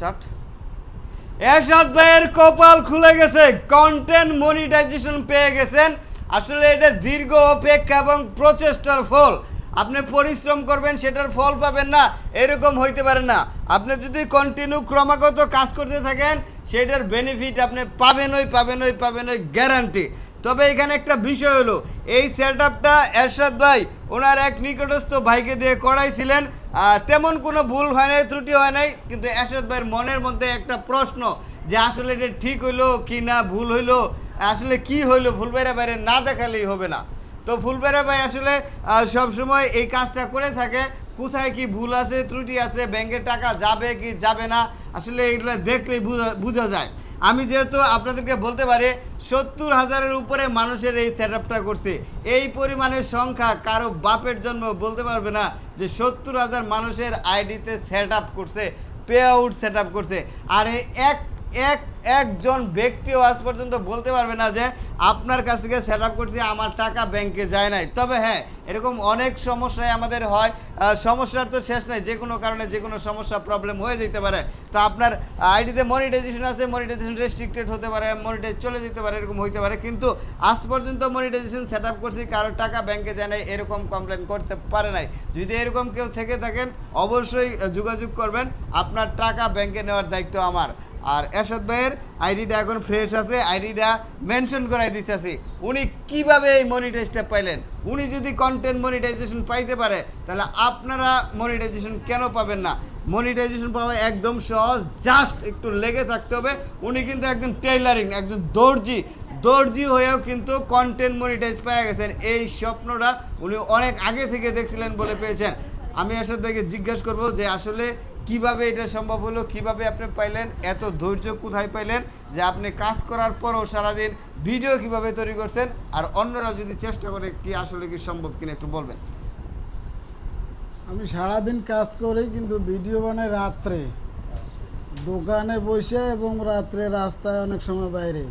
Start. এরশাদ ভাইয়ের কপাল খুলে গেছে কন্টেন্ট মনিটাইজেশন পেয়ে গেছেন। আসলে এটা দীর্ঘ অপেক্ষা এবং প্রচেষ্টার ফল। আপনি পরিশ্রম করবেন, সেটার ফল পাবেন না, এরকম হইতে পারে না। আপনি যদি কন্টিনিউ ক্রমাগত কাজ করতে থাকেন, সেটার বেনিফিট আপনি পাবেনই পাবেনই পাবেনই গ্যারান্টি তবে এখানে একটা বিষয় হলো, এই সেট আপটা এরশাদ ভাই ওনার এক নিকটস্থ ভাইকে দিয়ে করাইছিলেন তেমন কোনো ভুল হয় নাই, ত্রুটি হয় নাই, কিন্তু এরশাদ ভাইয়ের মনের মধ্যে একটা প্রশ্ন যে আসলে এটা ঠিক হইল কি না, ভুল হইল, আসলে কি হইল ভুল বাইরে না দেখালেই হবে না। তো ফুলবেড়া ভাই আসলে সব সময় এই কাজটা করে থাকে, কোথায় কি ভুল আছে, ত্রুটি আছে ব্যাংকের টাকা যাবে কি যাবে না, আসলে এগুলো দেখলেই বোঝা যায়। আমি যেহেতু আপনাদেরকে বলতে পারি, সত্তর হাজারের উপরে মানুষের এই সেটআপটা করছে। এই পরিমাণের সংখ্যা কারও বাপের জন্ম বলতে পারবে না যে সত্তর হাজার মানুষের আইডিতে সেট করছে পে আউট সেট করছে। আর এক এক, একজন ব্যক্তিও আজ পর্যন্ত বলতে পারবে না যে আপনার কাছ থেকে সেট আপ করছি, আমার টাকা ব্যাংকে যায় নাই। তবে হ্যাঁ এরকম অনেক সমস্যায় আমাদের হয়। সমস্যার তো শেষ নাই, যে কোনো কারণে যে কোনো সমস্যা প্রবলেম হয়ে যেতে পারে। তো আপনার আইডিতে মনিটাইজেশন আছে মনিটাইজেশন রেস্ট্রিক্টেড হতে পারে মনিটাইজ চলে যেতে পারে, এরকম হইতে পারে। কিন্তু আজ পর্যন্ত মনিটাইজেশন সেট আপ করছি, কারোর টাকা ব্যাংকে যায় নাই, এরকম কমপ্লেন করতে পারে নাই। যদি এরকম কেউ থেকে থাকেন, অবশ্যই যোগাযোগ করবেন। আপনার টাকা ব্যাংকে নেওয়ার দায়িত্ব আমার। আর এরশাদ ভাইয়ের আইডিটা এখন ফ্রেশ আছে, আইডিটা মেনশন করাই দিতেছি। উনি কীভাবে এই মনিটাইজটা পাইলেন? উনি যদি কন্টেন্ট মনিটাইজেশন পাইতে পারে, তাহলে আপনারা মনিটাইজেশন কেন পাবেন না? মনিটাইজেশন পাওয়া একদম সহজ জাস্ট একটু লেগে থাকতে হবে। উনি কিন্তু একজন টেইলারিং একজন দর্জি। দর্জি হয়েও কিন্তু কন্টেন্ট মনিটাইজ পেয়ে গেছেন। এই স্বপ্নটা উনি অনেক আগে থেকে দেখছিলেন বলে পেয়েছেন। আমি এরশাদ ভাইকে জিজ্ঞেস করব যে আসলে কীভাবে এটা সম্ভব হলো, কীভাবে আপনি পাইলেন, এত ধৈর্য কোথায় পাইলেন, যে আপনি কাজ করার পরও সারাদিন ভিডিও কীভাবে তৈরি করছেন, আর অন্যরা যদি চেষ্টা করে কি আসলে কি সম্ভব কিনা একটু বলবেন। আমি সারাদিন কাজ করি, কিন্তু ভিডিও বানাই রাত্রে। দোকানে বসে এবং রাত্রে রাস্তায় অনেক সময় বাইরে।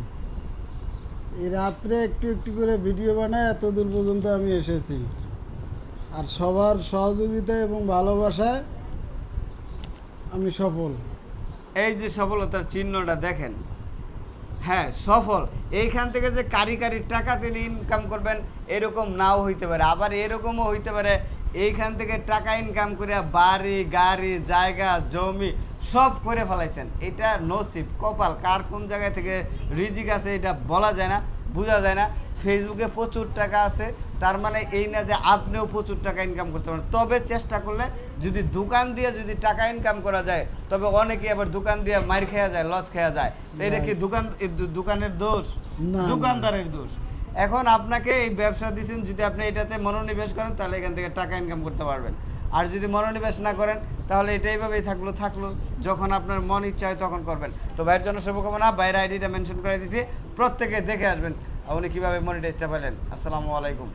এই রাত্রে একটু একটু করে ভিডিও বানায় এত দূর পর্যন্ত আমি এসেছি। আর সবার সহযোগিতা এবং ভালোবাসায় আমি সফল। এই যে সফলতার চিহ্নটা দেখেন। হ্যাঁ সফল। এইখান থেকে যে কারি কারি টাকা তিনি ইনকাম করবেন, এরকম নাও হইতে পারে। আবার এরকমও হইতে পারে, এইখান থেকে টাকা ইনকাম করে বাড়ি, গাড়ি, জায়গা, জমি সব করে ফেলাইছেন। এটা নসিব, কপাল। কার কোন জায়গায় থেকে রিজিক আছে, এটা বলা যায় না, বোঝা যায় না। ফেসবুকে প্রচুর টাকা আছে তার মানে এই না যে আপনিও প্রচুর টাকা ইনকাম করতে পারেন। তবে চেষ্টা করলে যদি দোকান দিয়ে যদি টাকা ইনকাম করা যায় তবে অনেকে আবার দোকান দিয়ে মার খেয়া যায় লস খেয়া যায়। তো এটা কি দোকান দোকানের দোষ। দোকানদারের দোষ। এখন আপনাকে এই ব্যবসা দিচ্ছেন যদি আপনি এটাতে মনোনিবেশ করেন তাহলে এখান থেকে টাকা ইনকাম করতে পারবেন। আর যদি মনোনিবেশ না করেন তাহলে এটা এইভাবেই থাকল থাকল। যখন আপনার মন ইচ্ছা হয় তখন করবেন। তো ভাইয়ের জন্য শুভকামনা বাইরে আইডিটা মেনশন করে দিছি। প্রত্যেকে দেখে আসবেন। উনি কীভাবে মনিটাইজটা পেলেন? আসসালামু আলাইকুম।